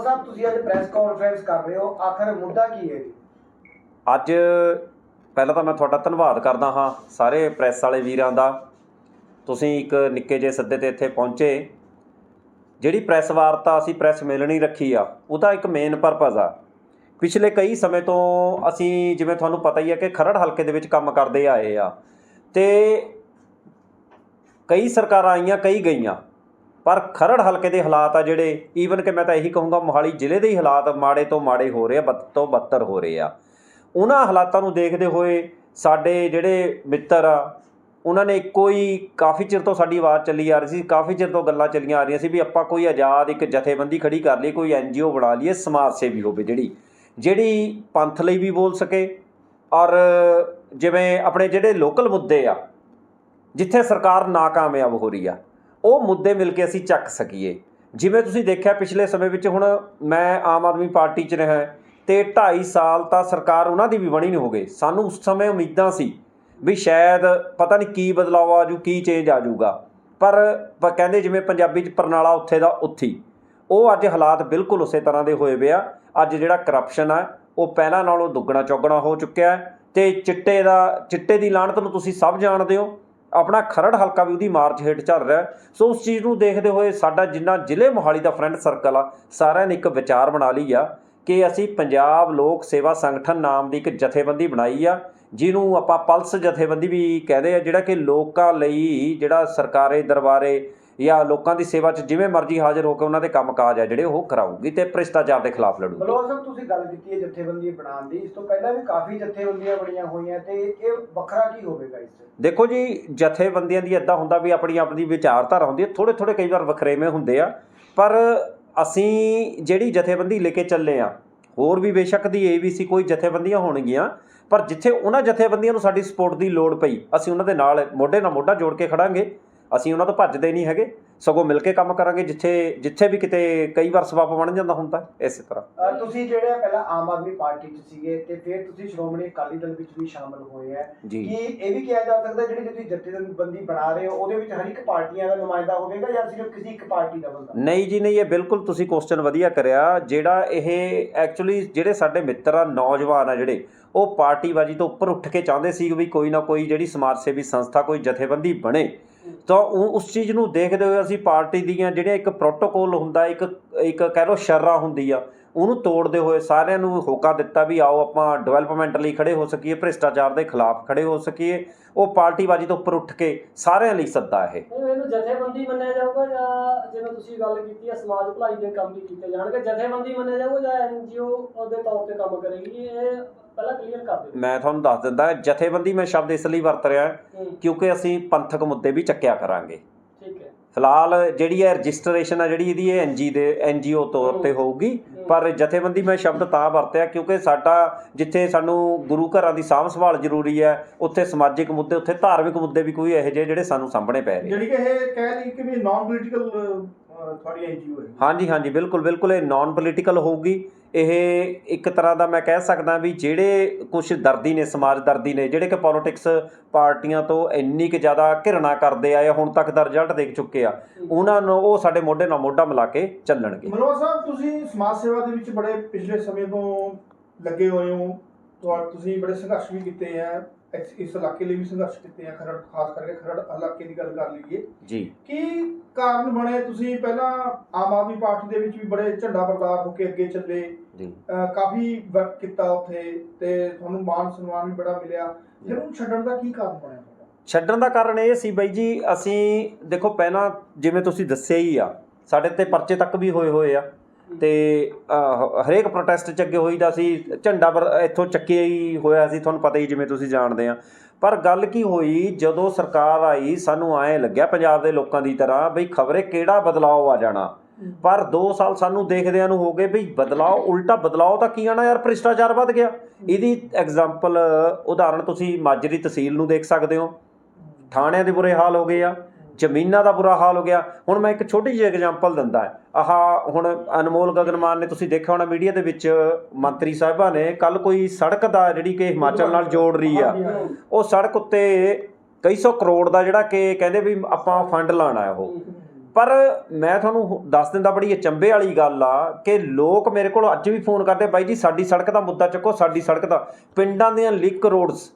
ਬਲੌਰ ਸਾਹਿਬ, ਤੁਸੀਂ ਅੱਜ press conference ਕਰ ਰਹੇ ਹੋ। ਆਖਰ ਮੁੱਦਾ ਕੀ ਹੈ ਜੀ? ਅੱਜ ਪਹਿਲਾਂ ਤਾਂ ਮੈਂ ਤੁਹਾਡਾ ਧੰਨਵਾਦ ਕਰਦਾ ਹਾਂ ਸਾਰੇ ਪ੍ਰੈਸ ਵਾਲੇ ਵੀਰਾਂ ਦਾ। ਤੁਸੀਂ ਇੱਕ ਨਿੱਕੇ ਜਿਹੇ ਸੱਦੇ ਤੇ ਇੱਥੇ ਪਹੁੰਚੇ। ਜਿਹੜੀ ਪ੍ਰੈਸ ਵਾਰਤਾ ਅਸੀਂ ਪ੍ਰੈਸ ਮਿਲਣੀ ਰੱਖੀ ਆ ਉਹਦਾ ਇੱਕ ਮੇਨ ਪਰਪਸ ਆ। ਪਿਛਲੇ ਕਈ ਸਮੇਂ ਤੋਂ ਅਸੀਂ ਜਿਵੇਂ ਤੁਹਾਨੂੰ ਪਤਾ ਹੀ ਹੈ ਕਿ ਖਰੜ ਹਲਕੇ ਦੇ ਵਿੱਚ ਕੰਮ ਕਰਦੇ ਆਏ ਆ। ਤੇ ਕਈ ਸਰਕਾਰਾਂ ਆਈਆਂ, ਕਈ ਗਈਆਂ। ਪਰ ਖਰੜ ਹਲਕੇ ਦੇ ਹਾਲਾਤ ਆ ਜਿਹੜੇ ਈਵਨ ਕਿ ਮੈਂ ਤਾਂ ਇਹੀ ਕਹੂੰਗਾ ਮੋਹਾਲੀ ਜ਼ਿਲ੍ਹੇ ਦੇ ਹੀ ਹਾਲਾਤ ਮਾੜੇ ਤੋਂ ਮਾੜੇ ਹੋ ਰਹੇ ਆ, ਬਦ ਤੋਂ ਬੱਤਰ ਹੋ ਰਹੇ ਆ। ਉਹਨਾਂ ਹਾਲਾਤਾਂ ਨੂੰ ਦੇਖਦੇ ਹੋਏ ਸਾਡੇ ਜਿਹੜੇ ਮਿੱਤਰ ਆ, ਉਹਨਾਂ ਨੇ ਇੱਕੋ ਹੀ ਕਾਫੀ ਚਿਰ ਤੋਂ ਸਾਡੀ ਆਵਾਜ਼ ਚੱਲੀ ਆ ਰਹੀ ਸੀ, ਕਾਫੀ ਚਿਰ ਤੋਂ ਗੱਲਾਂ ਚੱਲੀਆਂ ਆ ਰਹੀਆਂ ਸੀ ਵੀ ਆਪਾਂ ਕੋਈ ਆਜ਼ਾਦ ਇੱਕ ਜਥੇਬੰਦੀ ਖੜੀ ਕਰ ਲਈ ਕੋਈ ਐਨਜੀਓ ਬਣਾ ਲਈਏ, ਸਮਾਜ ਸੇਵੀ ਹੋਵੇ ਜਿਹੜੀ ਜਿਹੜੀ ਪੰਥ ਲਈ ਵੀ ਬੋਲ ਸਕੇ। ਔਰ ਜਿਵੇਂ ਆਪਣੇ ਜਿਹੜੇ ਲੋਕਲ ਮੁੱਦੇ ਆ, ਜਿੱਥੇ ਸਰਕਾਰ ਨਾਕਾਮਯਾਬ ਹੋ ਰਹੀ ਆ ਉਹ ਮੁੱਦੇ ਮਿਲ ਕੇ ਅਸੀਂ ਚੱਕ ਸਕੀਏ। ਜਿਵੇਂ ਤੁਸੀਂ ਦੇਖਿਆ ਪਿਛਲੇ ਸਮੇਂ ਵਿੱਚ ਹੁਣ ਮੈਂ ਆਮ ਆਦਮੀ ਪਾਰਟੀ 'ਚ ਰਿਹਾ ਤੇ 2.5 ਸਾਲ ਤਾਂ ਸਰਕਾਰ ਉਹਨਾਂ ਦੀ ਵੀ ਬਣੀ ਨਹੀਂ ਹੋ ਗਈ। ਸਾਨੂੰ ਉਸ ਸਮੇਂ ਉਮੀਦਾਂ ਸੀ ਵੀ ਸ਼ਾਇਦ ਪਤਾ ਨਹੀਂ ਕੀ ਬਦਲਾਅ ਆ ਜੂ ਕੀ ਚੇਂਜ ਆ ਜੂਗਾ ਪਰ ਪ- ਕਹਿੰਦੇ ਜਿਵੇਂ ਪੰਜਾਬੀ 'ਚ ਪਰਨਾਲਾ ਉੱਥੇ ਦਾ ਉੱਥੀ ਉਹ ਅੱਜ ਹਾਲਾਤ ਬਿਲਕੁਲ ਉਸੇ ਤਰ੍ਹਾਂ ਦੇ ਹੋਏ ਪਿਆ ਅੱਜ ਜਿਹੜਾ ਕਰਪਸ਼ਨ ਆ, ਉਹ ਪਹਿਲਾਂ ਨਾਲੋਂ ਦੁੱਗਣਾ ਚੌਗਣਾ ਹੋ ਚੁੱਕਿਆ ਹੈ ਤੇ ਚਿੱਟੇ ਦਾ, ਚਿੱਟੇ ਦੀ ਲਾਹਣਤ ਨੂੰ ਤੁਸੀਂ ਸਭ ਜਾਣਦੇ ਹੋ। ਆਪਣਾ ਖਰੜ ਹਲਕਾ ਵੀ ਉਹਦੀ ਮਾਰਚ ਹੇਠ ਚੱਲ ਰਿਹਾ ਸੋ ਉਸ ਚੀਜ਼ ਨੂੰ ਦੇਖਦੇ ਹੋਏ ਸਾਡਾ ਜਿੰਨਾ ਜ਼ਿਲ੍ਹੇ ਮੋਹਾਲੀ ਦਾ ਫਰੈਂਡ ਸਰਕਲ ਆ, ਸਾਰਿਆਂ ਨੇ ਇੱਕ ਵਿਚਾਰ ਬਣਾ ਲਈ ਆ ਕਿ ਅਸੀਂ ਪੰਜਾਬ ਲੋਕ ਸੇਵਾ ਸੰਗਠਨ ਨਾਮ ਦੀ ਇੱਕ ਜਥੇਬੰਦੀ ਬਣਾਈ ਆ, ਜਿਹਨੂੰ ਆਪਾਂ ਪਲਸ ਜਥੇਬੰਦੀ ਵੀ ਕਹਿੰਦੇ ਆ, ਜਿਹੜਾ ਕਿ ਲੋਕਾਂ ਲਈ ਜਿਹੜਾ ਸਰਕਾਰੇ ਦਰਬਾਰੇ ਜਾਂ ਲੋਕਾਂ ਦੀ ਸੇਵਾ 'ਚ ਜਿਵੇਂ ਮਰਜ਼ੀ ਹਾਜ਼ਰ ਹੋ ਕੇ ਉਹਨਾਂ ਦੇ ਕੰਮਕਾਜ ਆ ਜਿਹੜੇ ਉਹ ਕਰਾਊਗੀ ਤੇ ਭ੍ਰਿਸ਼ਟਾਚਾਰ ਦੇ ਖਿਲਾਫ ਲੜੂਗੀ। ਬਲੌਰ ਸਾਹਿਬ ਤੁਸੀਂ ਗੱਲ ਕੀਤੀ ਹੈ ਜਥੇਬੰਦੀ ਬਣਾਉਣ ਦੀ। ਇਸ ਤੋਂ ਪਹਿਲਾਂ ਵੀ ਕਾਫੀ ਜਥੇਬੰਦੀਆਂ ਬਣੀਆਂ ਹੋਈਆਂ ਤੇ ਇਹ ਵੱਖਰਾ ਕੀ ਹੋਵੇਗਾ ਇਸ 'ਚ? ਦੇਖੋ ਜੀ ਜਥੇਬੰਦੀਆਂ ਦੀ ਇਦਾਂ ਹੁੰਦਾ ਵੀ ਆਪਣੀ ਆਪਣੀ ਵਿਚਾਰਧਾਰਾ ਹੁੰਦੀ ਹੈ ਥੋੜੇ ਥੋੜੇ ਕਈ ਵਾਰ ਵਖਰੇਵੇਂ ਹੁੰਦੇ ਆ। ਪਰ ਅਸੀਂ ਜਿਹੜੀ ਜਥੇਬੰਦੀ ਲੈ ਕੇ ਚੱਲੇ ਆ ਹੋਰ ਵੀ ਬੇਸ਼ੱਕ ਦੀ ਏਬੀਸੀ ਕੋਈ ਜਥੇਬੰਦੀਆਂ ਹੋਣਗੀਆਂ ਪਰ ਜਿੱਥੇ ਉਹਨਾਂ ਜਥੇਬੰਦੀਆਂ ਨੂੰ ਸਾਡੀ ਸਪੋਰਟ ਦੀ ਲੋੜ ਪਈ ਅਸੀਂ ਉਹਨਾਂ ਦੇ ਨਾਲ ਮੋਢੇ ਨਾਲ ਮੋਢਾ ਜੋੜ ਕੇ ਖੜਾਂਗੇ। ਅਸੀਂ ਉਹਨਾਂ ਤੋਂ ਭੱਜਦੇ ਨਹੀਂ ਹੈਗੇ ਸਗੋਂ ਮਿਲ ਕੇ ਕੰਮ ਕਰਾਂਗੇ ਜਿੱਥੇ ਜਿੱਥੇ ਵੀ ਕਿਤੇ ਕਈ ਵਾਰ ਸਬੱਬ ਬਣ ਜਾਂਦਾ ਹੁੰਦਾ ਇਸੇ ਤਰ੍ਹਾਂ। ਤੁਸੀਂ ਜਿਹੜੇ ਪਹਿਲਾਂ ਆਮ ਆਦਮੀ ਪਾਰਟੀ 'ਚ ਸੀਗੇ ਤੇ ਫਿਰ ਤੁਸੀਂ ਸ਼੍ਰੋਮਣੀ ਅਕਾਲੀ ਦਲ ਵਿੱਚ ਵੀ ਸ਼ਾਮਲ ਹੋਏ ਆ। ਕੀ ਇਹ ਵੀ ਕਿਹਾ ਜਾ ਸਕਦਾ ਜਿਹੜੀ ਤੁਸੀਂ ਜਥੇਬੰਦੀ ਬਣਾ ਰਹੇ ਹੋ ਉਹਦੇ ਵਿੱਚ ਹਰ ਇੱਕ ਪਾਰਟੀਆਂ ਦਾ ਨੁਮਾਇੰਦਾ ਹੋਵੇਗਾ ਜਾਂ ਸਿਰਫ ਕਿਸੇ ਇੱਕ ਪਾਰਟੀ ਦਾ ਬੰਦਾ? ਨਹੀਂ ਜੀ ਨਹੀਂ ਇਹ ਬਿਲਕੁਲ ਤੁਸੀਂ ਕੁਐਸਚਨ ਵਧੀਆ ਕਰਿਆ। ਜਿਹੜਾ ਇਹ ਐਕਚੁਅਲੀ ਜਿਹੜੇ ਸਾਡੇ ਮਿੱਤਰ ਆ ਨੌਜਵਾਨ ਆ ਜਿਹੜੇ ਉਹ ਪਾਰਟੀਬਾਜੀ ਤੋਂ ਉੱਪਰ ਉੱਠ ਕੇ ਚਾਹੁੰਦੇ ਸੀ ਵੀ ਕੋਈ ਨਾ ਕੋਈ ਜਿਹੜੀ ਸਮਾਜ ਸੇਵੀ ਸੰਸਥਾ ਕੋਈ ਜਥੇਬੰਦੀ ਬਣੇ। ਤਾਂ ਉਹ ਉਸ ਚੀਜ਼ ਨੂੰ ਦੇਖਦੇ ਹੋਏ ਅਸੀਂ ਪਾਰਟੀ ਦੀਆਂ ਜਿਹੜੀਆਂ ਇੱਕ ਪ੍ਰੋਟੋਕੋਲ ਹੁੰਦਾ, ਇੱਕ ਇੱਕ ਕਹਿ ਲਓ ਸ਼ਰਰਾ ਹੁੰਦੀ ਆ ਉਹਨੂੰ ਤੋੜਦੇ ਹੋਏ ਸਾਰਿਆਂ ਨੂੰ ਹੋਕਾ ਦਿੱਤਾ ਵੀ ਆਓ ਆਪਾਂ ਡਿਵੈਲਪਮੈਂਟ ਲਈ ਖੜੇ ਹੋ ਸਕੀਏ ਭ੍ਰਿਸ਼ਟਾਚਾਰ ਦੇ ਖਿਲਾਫ ਖੜੇ ਹੋ ਸਕੀਏ। ਉਹ ਪਾਰਟੀਬਾਜੀ ਤੋਂ ਉੱਪਰ ਉੱਠ ਕੇ ਸਾਰਿਆਂ ਲਈ ਸੱਦਾ ਇਹ ਨਹੀਂ, ਇਹਨੂੰ ਜਥੇਬੰਦੀ ਮੰਨਿਆ ਜਾਊਗਾ ਜਾਂ ਜਿਵੇਂ ਤੁਸੀਂ ਗੱਲ ਕੀਤੀ ਹੈ ਸਮਾਜ ਭਲਾਈ ਦੇ ਕੰਮ ਵੀ ਕੀਤੇ ਜਾਣਗੇ ਜਥੇਬੰਦੀ ਮੰਨਿਆ ਜਾਊਗਾ ਜਾਂ ਐਨਜੀਓ ਉਹਦੇ ਤੌਰ ਤੇ ਕੰਮ ਕਰੇਗੀ ਇਹ ਪਹਿਲਾਂ ਕਲੀਅਰ ਕਰ ਦਿਓ। ਮੈਂ ਤੁਹਾਨੂੰ ਦੱਸ ਦਿੰਦਾ ਜਥੇਬੰਦੀ ਮੈਂ ਸ਼ਬਦ ਇਸ ਲਈ ਵਰਤ ਰਿਹਾ ਕਿਉਂਕਿ ਅਸੀਂ ਪੰਥਕ ਮੁੱਦੇ ਵੀ ਚੱਕਿਆ ਕਰਾਂਗੇ। ਫਿਲਹਾਲ ਜਿਹੜੀ ਹੈ ਰਜਿਸਟ੍ਰੇਸ਼ਨ ਆ ਜਿਹੜੀ ਇਹਦੀ ਇਹ ਐਨਜੀ ਦੇ ਐਨਜੀਓ ਤੌਰ ਤੇ ਹੋਊਗੀ ਪਰ ਜਥੇਬੰਦੀ ਮੈਂ ਸ਼ਬਦ ਤਾਂ ਵਰਤਿਆ ਕਿਉਂਕਿ ਸਾਡਾ ਜਿੱਥੇ ਸਾਨੂੰ ਗੁਰੂ ਘਰਾਂ ਦੀ ਸਾਂਭ ਸੰਭਾਲ ਜ਼ਰੂਰੀ ਹੈ ਉੱਥੇ ਸਮਾਜਿਕ ਮੁੱਦੇ ਉੱਥੇ ਧਾਰਮਿਕ ਮੁੱਦੇ ਵੀ ਕੋਈ ਇਹੋ ਜਿਹੇ ਜਿਹੜੇ ਸਾਨੂੰ ਸਾਹਮਣੇ ਪੈ ਰਹੇ ਜਿਹੜੀ ਕਿ ਇਹ ਕਹਿ ਲਈ ਕਿ ਵੀ ਨਾਨ ਪੋਲੀਟੀਕਲ ਤੁਹਾਡੀ ਐਨਜੀਓ ਹੈ ਹਾਂਜੀ ਹਾਂਜੀ ਬਿਲਕੁਲ ਬਿਲਕੁਲ ਇਹ ਨਾਨ ਪੋਲੀਟੀਕਲ ਹੋਊਗੀ। ਇਹ ਇੱਕ ਤਰ੍ਹਾਂ ਦਾ ਮੈਂ ਕਹਿ ਸਕਦਾ ਵੀ ਜਿਹੜੇ ਕੁਝ ਦਰਦੀ ਨੇ ਸਮਾਜ ਦਰਦੀ ਨੇ ਜਿਹੜੇ ਕਿ ਪੋਲਿਟਿਕਸ ਪਾਰਟੀਆਂ ਤੋਂ ਇੰਨੀ ਕਿ ਜ਼ਿਆਦਾ ਘਿਰਣਾ ਕਰਦੇ ਆਏ ਹੁਣ ਤੱਕ ਦਾ ਰਿਜ਼ਲਟ ਦੇਖ ਚੁੱਕੇ ਆ ਉਹਨਾਂ ਨੂੰ ਉਹ ਸਾਡੇ ਮੋਢੇ ਨਾਲ ਮੋਢਾ ਮਿਲਾ ਕੇ ਚੱਲਣਗੇ। ਮਨੋਜ ਸਾਹਿਬ ਤੁਸੀਂ ਸਮਾਜ ਸੇਵਾ ਦੇ ਵਿੱਚ ਬੜੇ ਪਿਛਲੇ ਸਮੇਂ ਤੋਂ ਲੱਗੇ ਹੋਏ ਹੋ ਤੁਸੀਂ ਬੜੇ ਸੰਘਰਸ਼ ਵੀ ਕੀਤੇ ਆ। ਇਸ ਇਸ ਇਲਾਕੇ ਲਈ ਵੀ ਸੰਘਰਸ਼ ਕੀਤੇ ਆ ਖਰੜ ਖਾਸ ਕਰਕੇ ਖਰੜ ਇਲਾਕੇ ਦੀ ਗੱਲ ਕਰ ਲਈਏ। ਜੀ। ਕੀ ਕਾਰਨ ਬਣੇ? ਤੁਸੀਂ ਪਹਿਲਾਂ ਆਮ ਆਦਮੀ ਪਾਰਟੀ ਦੇ ਵਿੱਚ ਵੀ ਬੜੇ ਝੰਡਾ ਬਰਦਾਰ ਹੋ ਕੇ ਅੱਗੇ ਚੱਲੇ। ਜੀ। ਕਾਫੀ ਵਰਕ ਕੀਤਾ ਉੱਥੇ ਤੇ ਤੁਹਾਨੂੰ ਮਾਨ ਸਨਮਾਨ ਵੀ ਬੜਾ ਮਿਲਿਆ। ਫਿਰ ਉਹਨੂੰ ਛੱਡਣ ਦਾ ਕੀ ਕਾਰਨ ਬਣਿਆ ਛੱਡਣ ਦਾ ਕਾਰਨ ਇਹ ਸੀ ਬਾਈ ਜੀ ਅਸੀਂ ਦੇਖੋ ਪਹਿਲਾਂ ਜਿਵੇਂ ਤੁਸੀਂ ਦੱਸਿਆ ਹੀ ਆ ਸਾਡੇ ਤੇ ਪਰਚੇ ਤੱਕ ਵੀ ਹੋਏ ਹੋਏ ਆ। ਤੇ ਹਰੇਕ ਪ੍ਰੋਟੈਸਟ 'ਚ ਅੱਗੇ ਹੋਈਦਾ ਸੀ ਝੰਡਾ ਪਰ ਇੱਥੋਂ ਚੱਕਿਆ ਹੀ ਹੋਇਆ ਸੀ ਤੁਹਾਨੂੰ ਪਤਾ ਹੀ ਜਿਵੇਂ ਤੁਸੀਂ ਜਾਣਦੇ ਆ। ਪਰ ਗੱਲ ਕੀ ਹੋਈ ਜਦੋਂ ਸਰਕਾਰ ਆਈ ਸਾਨੂੰ ਐਂ ਲੱਗਿਆ ਪੰਜਾਬ ਦੇ ਲੋਕਾਂ ਦੀ ਤਰ੍ਹਾਂ ਬਈ ਖਬਰੇ ਕਿਹੜਾ ਬਦਲਾਅ ਆ ਜਾਣਾ। ਪਰ 2 ਸਾਲ ਸਾਨੂੰ ਦੇਖਦਿਆਂ ਨੂੰ ਹੋ ਗਏ ਵੀ ਬਦਲਾਅ ਉਲਟਾ ਬਦਲਾਅ ਤਾਂ ਕੀ ਆਣਾ ਯਾਰ ਭ੍ਰਿਸ਼ਟਾਚਾਰ ਵੱਧ ਗਿਆ। ਇਹਦੀ ਐਗਜ਼ਾਮਪਲ ਉਦਾਹਰਣ ਤੁਸੀਂ ਮਾਜਰੀ ਤਹਿਸੀਲ ਨੂੰ ਦੇਖ ਸਕਦੇ ਹੋ। ਥਾਣਿਆਂ ਦੇ ਬੁਰੇ ਹਾਲ ਹੋ ਗਏ ਆ। ਜ਼ਮੀਨਾਂ ਦਾ ਬੁਰਾ ਹਾਲ ਹੋ ਗਿਆ। ਹੁਣ ਮੈਂ ਇੱਕ ਛੋਟੀ ਜਿਹੀ ਐਗਜ਼ਾਮਪਲ ਦਿੰਦਾ ਆਹ, ਹੁਣ ਅਨਮੋਲ ਗਗਨਮਾਨ ਨੇ ਤੁਸੀਂ ਦੇਖਿਆ ਹੋਣਾ ਮੀਡੀਆ ਦੇ ਵਿੱਚ ਮੰਤਰੀ ਸਾਹਿਬਾਂ ਨੇ ਕੱਲ ਕੋਈ ਸੜਕ ਦਾ ਜਿਹੜੀ ਕਿ ਹਿਮਾਚਲ ਨਾਲ ਜੋੜ ਰਹੀ ਆ, ਉਹ ਸੜਕ ਉੱਤੇ ਕਈ ਸੌ ਕਰੋੜ ਦਾ ਜਿਹੜਾ ਕਿ ਕਹਿੰਦੇ ਵੀ ਆਪਾਂ ਫੰਡ ਲਾਣਾ ਹੈ ਉਹ। ਪਰ ਮੈਂ ਤੁਹਾਨੂੰ ਦੱਸ ਦਿੰਦਾ ਬੜੀ ਅਚੰਭੇ ਵਾਲੀ ਗੱਲ ਆ ਕਿ ਲੋਕ ਮੇਰੇ ਕੋਲ ਅੱਜ ਵੀ ਫੋਨ ਕਰਦੇ, ਬਾਈ ਜੀ ਸਾਡੀ ਸੜਕ ਦਾ ਮੁੱਦਾ ਚੱਕੋ, ਸਾਡੀ ਸੜਕ ਦਾ। ਪਿੰਡਾਂ ਦੀਆਂ ਲਿੰਕ ਰੋਡਸ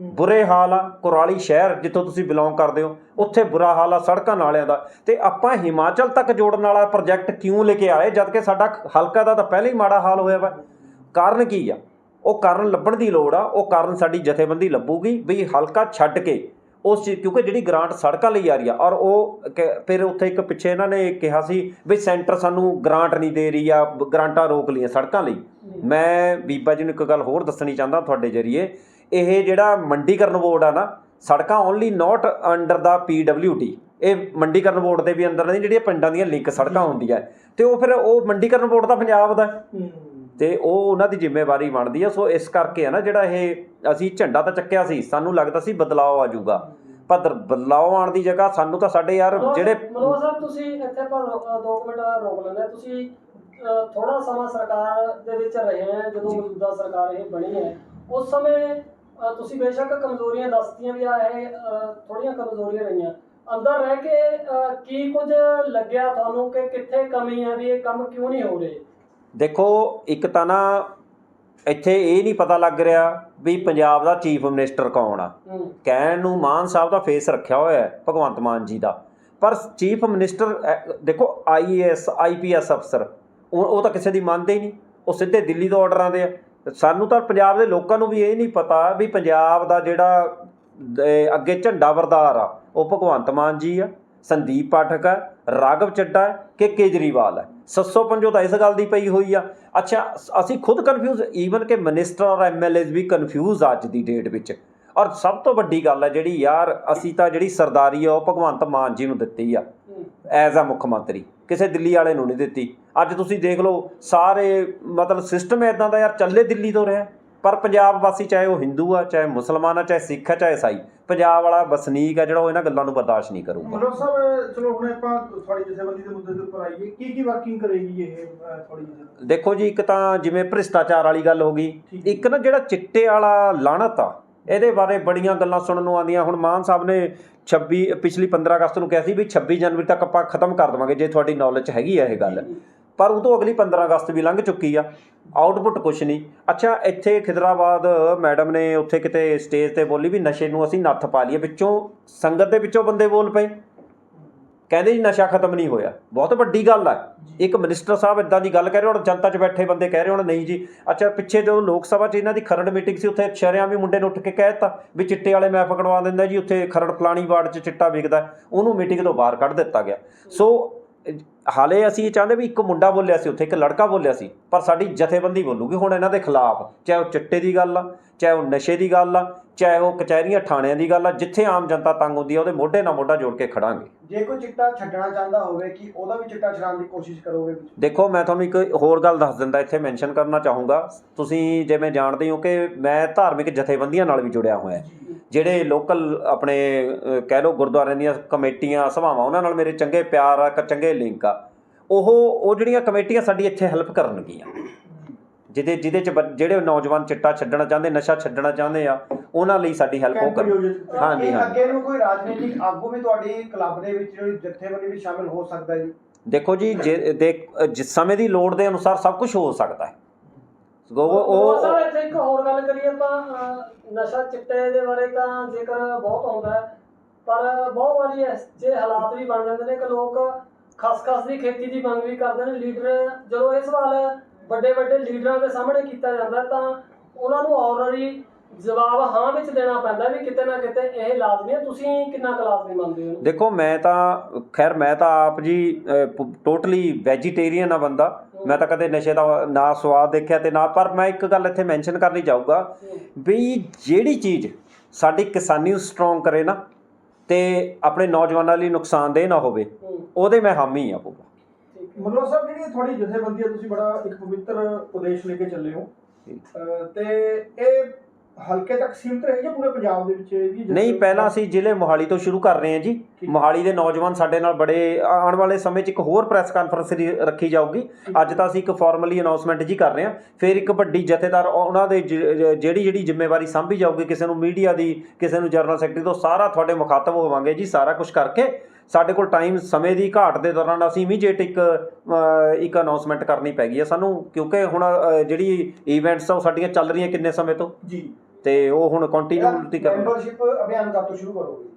ਬੁਰੇ ਹਾਲ ਆ ਕੁਰਾਲੀ ਸ਼ਹਿਰ ਜਿੱਥੋਂ ਤੁਸੀਂ ਬਿਲੋਂਗ ਕਰਦੇ ਹੋ ਉੱਥੇ ਬੁਰਾ ਹਾਲ ਆ ਸੜਕਾਂ ਨਾਲਿਆਂ ਦਾ। ਤੇ ਆਪਾਂ ਹਿਮਾਚਲ ਤੱਕ ਜੋੜਨ ਵਾਲਾ ਪ੍ਰੋਜੈਕਟ ਕਿਉਂ ਲੈ ਕੇ ਆਏ? ਜਦ ਕਿ ਸਾਡਾ ਹਲਕਾ ਦਾ ਤਾਂ ਪਹਿਲਾਂ ਹੀ ਮਾੜਾ ਹਾਲ ਹੋਇਆ ਵਾ। ਕਾਰਨ ਕੀ ਆ? ਉਹ ਕਾਰਨ ਲੱਭਣ ਦੀ ਲੋੜ ਆ ਉਹ ਕਾਰਨ ਸਾਡੀ ਜਥੇਬੰਦੀ ਲੱਭੂਗੀ ਵੀ ਹਲਕਾ ਛੱਡ ਕੇ ਉਸ ਚੀਜ਼ ਕਿਉਂਕਿ ਜਿਹੜੀ ਗ੍ਰਾਂਟ ਸੜਕਾਂ ਲਈ ਆ ਰਹੀ ਆ ਔਰ ਉਹ ਫਿਰ ਉੱਥੇ ਇੱਕ ਪਿੱਛੇ ਇਹਨਾਂ ਨੇ ਕਿਹਾ ਸੀ ਵੀ ਸੈਂਟਰ ਸਾਨੂੰ ਗ੍ਰਾਂਟ ਨਹੀਂ ਦੇ ਰਹੀ ਆ ਗ੍ਰਾਂਟਾਂ ਰੋਕ ਲਈਆਂ ਸੜਕਾਂ ਲਈ। ਮੈਂ ਬੀਬਾ ਜੀ ਨੂੰ ਇੱਕ ਗੱਲ ਹੋਰ ਦੱਸਣੀ ਚਾਹੁੰਦਾ ਤੁਹਾਡੇ ਜਰੀਏ ਇਹ ਜਿਹੜਾ ਮੰਡੀਕਰਨ ਬੋਰਡ ਆ ਨਾ ਸੜਕਾਂ ਓਨਲੀ ਨਾਟ ਅੰਡਰ ਦਾ ਪੀਡਬਲਿਊਡੀ ਇਹ ਮੰਡੀਕਰਨ ਬੋਰਡ ਦੇ ਵੀ ਅੰਦਰ ਨਹੀਂ ਜਿਹੜੀਆਂ ਪਿੰਡਾਂ ਦੀਆਂ ਲਿੰਕ ਸੜਕਾਂ ਹੁੰਦੀਆਂ। ਤੇ ਉਹ ਫਿਰ ਉਹ ਮੰਡੀਕਰਨ ਬੋਰਡ ਤਾਂ ਪੰਜਾਬ ਦਾ ਤੇ ਉਹ ਉਹਨਾਂ ਦੀ ਜ਼ਿੰਮੇਵਾਰੀ ਬਣਦੀ ਆ। ਸੋ ਇਸ ਕਰਕੇ ਆ ਨਾ ਜਿਹੜਾ ਇਹ ਅਸੀਂ ਝੰਡਾ ਤਾਂ ਚੱਕਿਆ ਸੀ ਸਾਨੂੰ ਲੱਗਦਾ ਸੀ ਬਦਲਾਅ ਆ ਜਾਊਗਾ। ਪਰ ਬਦਲਾਅ ਆਉਣ ਦੀ ਜਗ੍ਹਾ ਸਾਨੂੰ ਤਾਂ ਸਾਡੇ ਯਾਰ ਜਿਹੜੇ ਮਨੋਜ ਸਾਹਿਬ ਤੁਸੀਂ ਇੱਥੇ ਪਰ ਰੋ- ਦੋ ਕੁ ਮਿੰਟ ਰੋਕ ਲੈਂਦੇ ਤੁਸੀਂ ਥੋੜਾ ਸਮਾਂ ਸਰਕਾਰ ਦੇ ਵਿੱਚ ਰਹੇ ਹੈ ਜਦੋਂ ਮੌਜੂਦਾ ਸਰਕਾਰ ਇਹ ਬਣੀ ਹੈ। ਉਸ ਸਮੇਂ ਅ, ਤੁਸੀਂ ਬੇਸ਼ੱਕ ਕਮਜ਼ੋਰੀਆਂ ਦੱਸਤੀਆਂ ਵੀ ਆ ਇਹ ਥੋੜੀਆਂ ਕਮਜ਼ੋਰੀਆਂ ਰਹੀਆਂ। ਅੰਦਰ ਰਹਿ ਕੇ ਅ, ਕੀ ਕੁਝ ਲੱਗਿਆ ਤੁਹਾਨੂੰ ਕਿ ਕਿੱਥੇ ਕਮੀ ਹੈ ਵੀ ਇਹ ਕੰਮ ਕਿਉਂ ਨਹੀਂ ਹੋ ਰਹੇ? ਦੇਖੋ ਇੱਕ ਤਾਂ ਨਾ ਇੱਥੇ ਇਹ ਨਹੀਂ ਪਤਾ ਲੱਗ ਰਿਹਾ ਵੀ ਪੰਜਾਬ ਦਾ ਚੀਫ ਮਿਨਿਸਟਰ ਕੌਣ ਆ। ਹੂੰ। ਕਹਿਣ ਨੂੰ ਮਾਨ ਸਾਹਿਬ ਦਾ ਫੇਸ ਰੱਖਿਆ ਹੋਇਆ ਹੈ ਭਗਵੰਤ ਮਾਨ ਜੀ ਦਾ। ਪਰ ਚੀਫ ਮਿਨਿਸਟਰ ਦੇਖੋ ਆਈਏਐਸ ਆਈਪੀਐਸ ਅਫਸਰ ਉਹ ਉਹ ਤਾਂ ਕਿਸੇ ਦੀ ਮੰਨਦੇ ਹੀ ਨਹੀਂ। ਉਹ ਸਿੱਧੇ ਦਿੱਲੀ ਤੋਂ ਆਰਡਰ ਆਉਂਦੇ ਆ। ਸਾਨੂੰ ਤਾਂ ਪੰਜਾਬ ਦੇ ਲੋਕਾਂ ਨੂੰ ਵੀ ਇਹ ਨਹੀਂ ਪਤਾ ਵੀ ਪੰਜਾਬ ਦਾ ਜਿਹੜਾ ਅੱਗੇ ਝੰਡਾ ਵਰਦਾਰ ਆ ਉਹ ਭਗਵੰਤ ਮਾਨ ਜੀ ਆ ਸੰਦੀਪ ਪਾਠਕ ਆ ਰਾਘਵ ਚੱਡਾ ਕਿ ਕੇਜਰੀਵਾਲ ਹੈ ਸੱਸੋ ਪੰਜੋ ਤਾਂ ਇਸ ਗੱਲ ਦੀ ਪਈ ਹੋਈ ਆ। ਅੱਛਾ ਅਸੀਂ ਖੁਦ ਕਨਫਿਊਜ਼ ਈਵਨ ਕਿ ਮਿਨਿਸਟਰ ਔਰ ਐਮਐਲਏਜ਼ ਵੀ ਕਨਫਿਊਜ਼ ਅੱਜ ਦੀ ਡੇਟ ਵਿੱਚ। ਔਰ ਸਭ ਤੋਂ ਵੱਡੀ ਗੱਲ ਹੈ ਜਿਹੜੀ ਯਾਰ ਅਸੀਂ ਤਾਂ ਜਿਹੜੀ ਸਰਦਾਰੀ ਆ ਉਹ ਭਗਵੰਤ ਮਾਨ ਜੀ ਨੂੰ ਦਿੱਤੀ ਆ ਐਜ਼ ਅ ਮੁੱਖ ਮੰਤਰੀ। ਕਿਸੇ ਦਿੱਲੀ ਵਾਲੇ ਨੂੰ ਨਹੀਂ ਦਿੱਤੀ। ਅੱਜ ਤੁਸੀਂ ਦੇਖ ਲਓ ਸਾਰੇ ਮਤਲਬ ਸਿਸਟਮ ਇਦਾਂ ਦਾ ਯਾਰ ਚੱਲੇ ਦਿੱਲੀ ਤੋਂ ਰਿਹਾ। ਪਰ ਪੰਜਾਬ ਵਾਸੀ ਚਾਹੇ ਉਹ ਹਿੰਦੂ ਆ ਚਾਹੇ ਮੁਸਲਮਾਨ ਆ ਚਾਹੇ ਸਿੱਖ ਆ ਚਾਹੇ ਈਸਾਈ ਪੰਜਾਬ ਵਾਲਾ ਵਸਨੀਕ ਆ ਜਿਹੜਾ ਉਹ ਇਹਨਾਂ ਗੱਲਾਂ ਨੂੰ ਬਰਦਾਸ਼ਤ ਨਹੀਂ ਕਰੂਗਾ। ਮਨੋਜ ਸਾਹਿਬ ਚਲੋ ਹੁਣ ਆਪਾਂ ਤੁਹਾਡੀ ਜਥੇਬੰਦੀ ਦੇ ਮੁੱਦੇ ਦੇ ਉੱਪਰ ਆਈਏ। ਕੀ ਕੀ ਵਰਕਿੰਗ ਕਰੇਗੀ ਇਹ ਜਥੇਬੰਦੀ? ਦੇਖੋ ਜੀ ਇੱਕ ਤਾਂ ਜਿਵੇਂ ਭ੍ਰਿਸ਼ਟਾਚਾਰ ਵਾਲੀ ਗੱਲ ਹੋ ਗਈ। ਇੱਕ ਨਾ ਜਿਹੜਾ ਚਿੱਟੇ ਵਾਲਾ ਲਾਣਤ ਆ ਇਹਦੇ ਬਾਰੇ ਬੜੀਆਂ ਗੱਲਾਂ ਸੁਣਨ ਨੂੰ ਆਉਂਦੀਆਂ। ਹੁਣ ਮਾਨ ਸਾਹਿਬ ਨੇ 26 ਪਿਛਲੀ 15 ਅਗਸਤ ਨੂੰ ਕਿਹਾ ਸੀ ਵੀ 26 ਜਨਵਰੀ ਤੱਕ ਆਪਾਂ ਖਤਮ ਕਰ ਦੇਵਾਂਗੇ ਜੇ ਤੁਹਾਡੀ ਨੌਲੇਜ ਹੈਗੀ ਆ ਇਹ ਗੱਲ। ਪਰ ਤੋਂ ਅਗਲੀ 15 ਅਗਸਤ ਵੀ ਲੰਘ ਚੁੱਕੀ ਆ। ਆਊਟਪੁੱਟ ਕੁਛ ਨਹੀਂ। ਅੱਛਾ ਇੱਥੇ ਖਿਦਰਾਬਾਦ ਮੈਡਮ ਨੇ ਉੱਥੇ ਕਿਤੇ ਸਟੇਜ ਤੇ ਬੋਲੀ ਵੀ ਨਸ਼ੇ ਨੂੰ ਅਸੀਂ ਨੱਥ ਪਾ ਲਈਏ। ਵਿੱਚੋਂ ਸੰਗਤ ਦੇ ਵਿੱਚੋਂ ਬੰਦੇ ਬੋਲ ਪਏ। ਕਹਿੰਦੇ ਜੀ ਨਸ਼ਾ ਖਤਮ ਨਹੀਂ ਹੋਇਆ। ਬਹੁਤ ਵੱਡੀ ਗੱਲ ਆ। ਇੱਕ ਮਿਨਿਸਟਰ ਸਾਹਿਬ ਇਦਾਂ ਦੀ ਗੱਲ ਕਹਿ ਰਹੇ ਹੁਣ ਜਨਤਾ 'ਚ ਬੈਠੇ ਬੰਦੇ ਕਹਿ ਰਹੇ ਹੁਣ ਨਹੀਂ ਜੀ। ਅੱਛਾ ਪਿੱਛੇ ਜਦੋਂ ਲੋਕ ਸਭਾ 'ਚ ਇਹਨਾਂ ਦੀ ਖਰੜ ਮੀਟਿੰਗ ਸੀ ਉੱਥੇ ਸ਼ਰਿਆਂ ਵੀ ਮੁੰਡੇ ਨੇ ਉੱਠ ਕੇ ਕਹਿ ਦਿੱਤਾ ਵੀ ਚਿੱਟੇ ਵਾਲੇ ਮੈਂ ਪਕੜਵਾ ਦਿੰਦਾ ਜੀ ਉੱਥੇ ਖਰੜ ਫਲਾਣੀ ਵਾਰਡ 'ਚ ਚਿੱਟਾ ਵਿਕਦਾ। ਉਹਨੂੰ ਮੀਟਿੰਗ ਤੋਂ ਬਾਹਰ ਕੱਢ ਦਿੱਤਾ ਗਿਆ। ਸੋ ਹਾਲੇ ਅਸੀਂ ਇਹ ਚਾਹੁੰਦੇ ਵੀ ਇੱਕ ਮੁੰਡਾ ਬੋਲਿਆ ਸੀ ਉੱਥੇ ਇੱਕ ਲੜਕਾ ਬੋਲਿਆ ਸੀ ਪਰ ਸਾਡੀ ਜਥੇਬੰਦੀ ਬੋਲੂਗੀ ਹੁਣ ਇਹਨਾਂ ਦੇ ਖਿਲਾਫ। ਚਾਹੇ ਉਹ ਚਿੱਟੇ ਦੀ ਗੱਲ ਆ ਚਾਹੇ ਉਹ ਨਸ਼ੇ ਦੀ ਗੱਲ ਆ ਚਾਹੇ ਉਹ ਕਚਹਿਰੀਆਂ ਥਾਣਿਆਂ ਦੀ ਗੱਲ ਆ ਜਿੱਥੇ ਆਮ ਜਨਤਾ ਤੰਗ ਹੁੰਦੀ ਆ ਉਹਦੇ ਮੋਢੇ ਨਾਲ ਮੋਢਾ ਜੋੜ ਕੇ ਖੜਾਂਗੇ। ਜੇ ਕੋਈ ਚਿੱਟਾ ਛੱਡਣਾ ਚਾਹੁੰਦਾ ਹੋਵੇ ਕਿ ਉਹਦਾ ਵੀ ਚਿੱਟਾ ਛਡਾਉਣ ਦੀ ਕੋਸ਼ਿਸ਼ ਕਰੋਗੇ ਦੇਖੋ ਮੈਂ ਤੁਹਾਨੂੰ ਇੱਕ ਹੋਰ ਗੱਲ ਦੱਸ ਦਿੰਦਾ ਇੱਥੇ ਮੈਂਸ਼ਨ ਕਰਨਾ ਚਾਹੂੰਗਾ। ਤੁਸੀਂ ਜਿਵੇਂ ਜਾਣਦੇ ਹੋ ਕਿ ਮੈਂ ਧਾਰਮਿਕ ਜਥੇਬੰਦੀਆਂ ਨਾਲ ਵੀ ਜੁੜਿਆ ਹੋਇਆ ਜਿਹੜੇ ਲੋਕਲ ਆਪਣੇ ਕਹਿ ਲਓ ਗੁਰਦੁਆਰਿਆਂ ਦੀਆਂ ਕਮੇਟੀਆਂ ਸਭਾਵਾਂ ਉਹਨਾਂ ਨਾਲ ਮੇਰੇ ਚੰਗੇ ਪਿਆਰ ਆ ਚੰਗੇ ਲਿੰਕ ਆ। ਉਹ ਉਹ ਜਿਹੜੀਆਂ ਕਮੇਟੀਆਂ ਸਾਡੀ ਇੱਥੇ ਹੈਲਪ ਕਰਨਗੀਆਂ। ਜਿਹਦੇ ਜਿਹਦੇ ਚ ਜਿਹੜੇ ਨੌਜਵਾਨ ਚਿੱਟਾ ਛੱਡਣਾ ਚਾਹੁੰਦੇ ਨਸ਼ਾ ਛੱਡਣਾ ਚਾਹੁੰਦੇ ਆ ਉਹਨਾਂ ਲਈ ਸਾਡੀ ਹੈਲਪ ਉਹ ਕੀਤੇ। ਹਾਂਜੀ, ਹਾਂਜੀ। ਅੱਗੇ ਨੂੰ ਕੋਈ ਰਾਜਨੀਤਿਕ ਆਗੂ ਵੀ ਤੁਹਾਡੀ ਕਲੱਬ ਦੇ ਵਿੱਚ ਜਿਹੜੀ ਜਥੇਬੰਦੀ ਵਿੱਚ ਸ਼ਾਮਿਲ ਹੋ ਸਕਦਾ ਹੈ ਜੀ ਦੇਖੋ ਜੀ ਜਿਸ ਸਮੇਂ ਦੀ ਲੋੜ ਦੇ ਅਨੁਸਾਰ ਸਭ ਕੁਝ ਹੋ ਸਕਦਾ ਹੈ ਸਗੋਂ ਉਹ ਸਰ ਇੱਥੇ ਇੱਕ ਹੋਰ ਗੱਲ ਕਰੀਏ ਆਪਾਂ ਅਹ, ਨਸ਼ਾ ਚਿੱਟੇ ਦੇ ਬਾਰੇ ਤਾਂ ਜ਼ਿਕਰ ਬਹੁਤ ਆਉਂਦਾ ਹੈ ਪਰ ਬਹੁਤ ਵਾਰੀ ਜੇ ਹਾਲਾਤ ਵੀ ਬਣ ਜਾਂਦੇ ਨੇ ਕਿ ਲੋਕ ਖਸਖਸ ਦੀ ਖੇਤੀ ਦੀ ਮੰਗ ਵੀ ਕਰਦੇ ਨੇ ਲੀਡਰ ਜਦੋਂ ਇਹ ਸਵਾਲ ਵੱਡੇ ਵੱਡੇ ਲੀਡਰਾਂ ਦੇ ਸਾਹਮਣੇ ਕੀਤਾ ਜਾਂਦਾ ਤਾਂ ਉਹਨਾਂ ਨੂੰ ਆਲਰੇਡੀ ਜਵਾਬ ਹਾਂ ਵਿੱਚ ਦੇਣਾ ਪੈਂਦਾ ਵੀ ਕਿਤੇ ਨਾ ਕਿਤੇ ਇਹ ਲਾਜ਼ਮੀ ਹੈ ਤੁਸੀਂ ਕਿੰਨਾ ਕੁ ਲਾਜ਼ਮੀ ਮੰਨਦੇ ਹੋ? ਦੇਖੋ ਮੈਂ ਤਾਂ ਖੈਰ ਮੈਂ ਤਾਂ ਆਪ ਜੀ ਟੋਟਲੀ ਵੈਜੀਟੇਰੀਅਨ ਆ ਬੰਦਾ। ਮੈਂ ਤਾਂ ਕਦੇ ਨਸ਼ੇ ਦਾ ਨਾ ਸਵਾਦ ਦੇਖਿਆ ਤੇ ਨਾ ਪਰ ਮੈਂ ਇੱਕ ਗੱਲ ਇੱਥੇ ਮੈਂਸ਼ਨ ਕਰਨੀ ਚਾਹੂੰਗਾ ਵੀ ਜਿਹੜੀ ਚੀਜ਼ ਸਾਡੀ ਕਿਸਾਨੀ ਨੂੰ ਸਟਰੋਂਗ ਕਰੇ ਨਾ ਤੇ ਆਪਣੇ ਨੌਜਵਾਨਾਂ ਲਈ ਨੁਕਸਾਨਦੇਹ ਨਾ ਹੋਵੇ ਉਹਦੇ ਮੈਂ ਹਾਮੀ ਆ ਪੂਰਾ। ਮਨੋਜ ਸਾਹਿਬ ਜਿਹੜੀ ਤੁਹਾਡੀ ਜਥੇਬੰਦੀ ਹੈ ਤੁਸੀਂ ਬੜਾ ਇੱਕ ਪਵਿੱਤਰ ਉਦੇਸ਼ ਲੈ ਕੇ ਚੱਲੇ ਹੋ। ਤੇ ਇਹ ਹਲਕੇ ਤੱਕ ਸੀਮਿਤ ਰਹੇਗੀ ਜਾਂ ਪੂਰੇ ਪੰਜਾਬ ਦੇ ਵਿੱਚ ਇਹਦੀ ਨਹੀਂ ਪਹਿਲਾਂ ਅਸੀਂ ਜ਼ਿਲ੍ਹੇ ਮੋਹਾਲੀ ਤੋਂ ਸ਼ੁਰੂ ਕਰ ਰਹੇ ਹਾਂ ਜੀ। ਮੋਹਾਲੀ ਦੇ ਨੌਜਵਾਨ ਸਾਡੇ ਨਾਲ ਬੜੇ ਆਉਣ ਵਾਲੇ ਸਮੇਂ 'ਚ ਇੱਕ ਹੋਰ ਪ੍ਰੈਸ ਕਾਨਫਰੰਸ ਰੱਖੀ ਜਾਊਗੀ। ਅੱਜ ਤਾਂ ਅਸੀਂ ਇੱਕ ਫਾਰਮਲੀ ਅਨਾਉਂਸਮੈਂਟ ਜੀ ਕਰ ਰਹੇ ਹਾਂ। ਫਿਰ ਇੱਕ ਵੱਡੀ ਜਥੇਦਾਰ ਉਹਨਾਂ ਦੇ ਜਿਹੜੀ ਜਿਹੜੀ ਜ਼ਿੰਮੇਵਾਰੀ ਸੰਭੀ ਜਾਊਗੀ ਕਿਸੇ ਨੂੰ ਮੀਡੀਆ ਦੀ ਕਿਸੇ ਨੂੰ ਜਨਰਲ ਸੈਕਟਰੀ ਤੋਂ ਸਾਰਾ ਤੁਹਾਡੇ ਮੁਖਾਤਬ ਹੋਵਾਂਗੇ ਜੀ ਸਾਰਾ ਕੁਝ ਕਰਕੇ। ਸਾਡੇ ਕੋਲ ਟਾਈਮ ਸਮੇਂ ਦੀ ਘਾਟ ਦੇ ਦੌਰਾਨ ਅਸੀਂ ਇਮੀਡੀਏਟ ਇੱਕ ਇੱਕ ਅਨਾਉਂਸਮੈਂਟ ਕਰਨੀ ਪੈ ਗਈ ਹੈ ਸਾਨੂੰ। ਕਿਉਂਕਿ ਹੁਣ ਜਿਹੜੀ ਇਵੈਂਟਸ ਆ ਉਹ ਸਾਡੀਆਂ ਚੱਲ ਰਹੀਆਂ ਕਿੰਨੇ ਸਮੇਂ ਤੋਂ? ਜੀ। ਤੇ ਉਹ ਹੁਣ ਕੰਟੀਨਿਊਟੀ ਕਰਨੀ ਮੈਂਬਰਸ਼ਿਪ ਅਭਿਆਨ ਕਦ ਤੋਂ ਸ਼ੁਰੂ ਕਰੋਗੇ?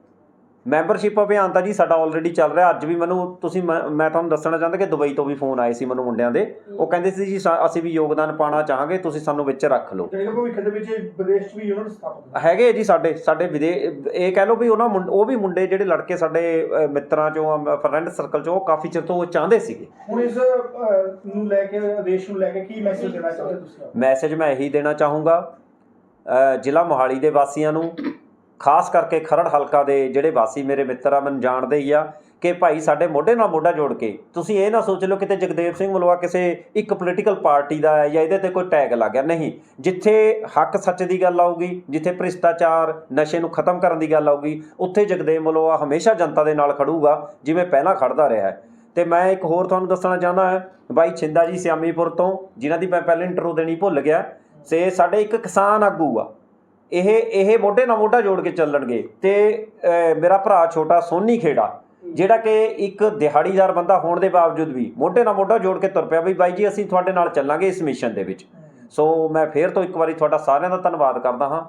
ਮੈਂਬਰਸ਼ਿਪ ਅਭਿਆਨ ਤਾਂ ਜੀ ਸਾਡਾ ਆਲਰੇਡੀ ਚੱਲ ਰਿਹਾ। ਅੱਜ ਵੀ ਮੈਨੂੰ ਤੁਸੀਂ ਮੈਂ ਤੁਹਾਨੂੰ ਦੱਸਣਾ ਚਾਹੁੰਦਾ ਕਿ ਦੁਬਈ ਤੋਂ ਵੀ ਫੋਨ ਆਏ ਸੀ ਮੈਨੂੰ ਮੁੰਡਿਆਂ ਦੇ। ਉਹ ਕਹਿੰਦੇ ਸੀ ਜੀ ਅਸੀਂ ਵੀ ਯੋਗਦਾਨ ਪਾਣਾ ਚਾਹਾਂਗੇ ਤੁਸੀਂ ਸਾਨੂੰ ਵਿੱਚ ਰੱਖ ਲਓ। ਜਿਹੜੇ ਕਿ ਭਵਿੱਖ ਦੇ ਵਿੱਚ ਵਿਦੇਸ਼ 'ਚ ਵੀ ਯੂਨਿਟ ਸਥਾਪਿਤ ਹੈਗੇ ਜੀ ਸਾਡੇ ਸਾਡੇ ਵਿਦੇ ਇਹ ਕਹਿ ਲਓ ਵੀ ਉਹਨਾਂ ਉਹ ਵੀ ਮੁੰਡੇ ਜਿਹੜੇ ਲੜਕੇ ਸਾਡੇ ਮਿੱਤਰਾਂ ਚੋਂ ਫਰੈਂਡ ਸਰਕਲ ਚੋਂ ਉਹ ਕਾਫੀ ਚਿਰ ਤੋਂ ਉਹ ਚਾਹੁੰਦੇ ਸੀਗੇ। ਹੁਣ ਇਸ ਨੂੰ ਲੈ ਕੇ ਆਦੇਸ਼ ਨੂੰ ਲੈ ਕੇ ਕੀ ਮੈਸੇਜ ਦੇਣਾ ਚਾਹੁੰਦੇ ਤੁਸੀਂ? ਮੈਸੇਜ ਮੈਂ ਇਹੀ ਦੇਣਾ ਚਾਹੂੰਗਾ ਜ਼ਿਲ੍ਹਾ ਮੋਹਾਲੀ ਦੇ ਵਾਸੀਆਂ ਨੂੰ, ਖਾਸ ਕਰਕੇ ਖਰੜ ਹਲਕਾ ਦੇ ਜਿਹੜੇ ਵਾਸੀ ਮੇਰੇ ਮਿੱਤਰ ਆ, ਮੈਨੂੰ ਜਾਣਦੇ ਹੀ ਆ ਕਿ ਭਾਈ ਸਾਡੇ ਮੋਢੇ ਨਾਲ ਮੋਢਾ ਜੋੜ ਕੇ, ਤੁਸੀਂ ਇਹ ਨਾ ਸੋਚ ਲਓ ਕਿਤੇ ਜਗਦੇਵ ਸਿੰਘ ਮਲਵਾ ਕਿਸੇ ਇੱਕ ਪੋਲੀਟੀਕਲ ਪਾਰਟੀ ਦਾ ਹੈ ਜਾਂ ਇਹਦੇ ਤੇ ਕੋਈ ਟੈਗ ਲੱਗ ਗਿਆ। ਨਹੀਂ, ਜਿੱਥੇ ਹੱਕ ਸੱਚ ਦੀ ਗੱਲ ਆਊਗੀ, ਜਿੱਥੇ ਭ੍ਰਿਸ਼ਟਾਚਾਰ ਨਸ਼ੇ ਨੂੰ ਖਤਮ ਕਰਨ ਦੀ ਗੱਲ ਆਊਗੀ, ਉੱਥੇ ਜਗਦੇਵ ਮਲਵਾ ਹਮੇਸ਼ਾ ਜਨਤਾ ਦੇ ਨਾਲ ਖੜੂਗਾ, ਜਿਵੇਂ ਪਹਿਲਾਂ ਖੜਦਾ ਰਿਹਾ ਹੈ। ਤੇ ਮੈਂ ਇੱਕ ਹੋਰ ਤੁਹਾਨੂੰ ਦੱਸਣਾ ਚਾਹੁੰਦਾ ਹਾਂ ਬਾਈ ਛਿੰਦਾ ਜੀ ਸਿਆਮੀਪੁਰ ਤੋਂ, ਜਿਨ੍ਹਾਂ ਦੀ ਮੈਂ ਪਹਿਲੇ ਇੰਟਰਵਿਊ ਦੇਣੀ ਭੁੱਲ ਗਿਆ ਸੇ ਸਾਡੇ ਇੱਕ ਕਿਸਾਨ ਆਗੂ ਆ। ਇਹ ਇਹ ਮੋਢੇ ਨਾਲ ਮੋਢਾ ਜੋੜ ਕੇ ਚੱਲਣਗੇ ਤੇ ਮੇਰਾ ਭਰਾ ਛੋਟਾ ਸੋਨੀ ਖੇੜਾ, ਜਿਹੜਾ ਕਿ ਇੱਕ ਦਿਹਾੜੀਦਾਰ ਬੰਦਾ ਹੋਣ ਦੇ ਬਾਵਜੂਦ ਵੀ ਮੋਢੇ ਨਾਲ ਮੋਢਾ ਜੋੜ ਕੇ ਤੁਰ ਪਿਆ ਵੀ ਬਾਈ ਜੀ ਅਸੀਂ ਤੁਹਾਡੇ ਨਾਲ ਚੱਲਾਂਗੇ ਇਸ ਮਿਸ਼ਨ ਦੇ ਵਿੱਚ। ਸੋ ਮੈਂ ਫੇਰ ਤੋਂ ਇੱਕ ਵਾਰੀ ਤੁਹਾਡਾ ਸਾਰਿਆਂ ਦਾ ਧੰਨਵਾਦ ਕਰਦਾ ਹਾਂ।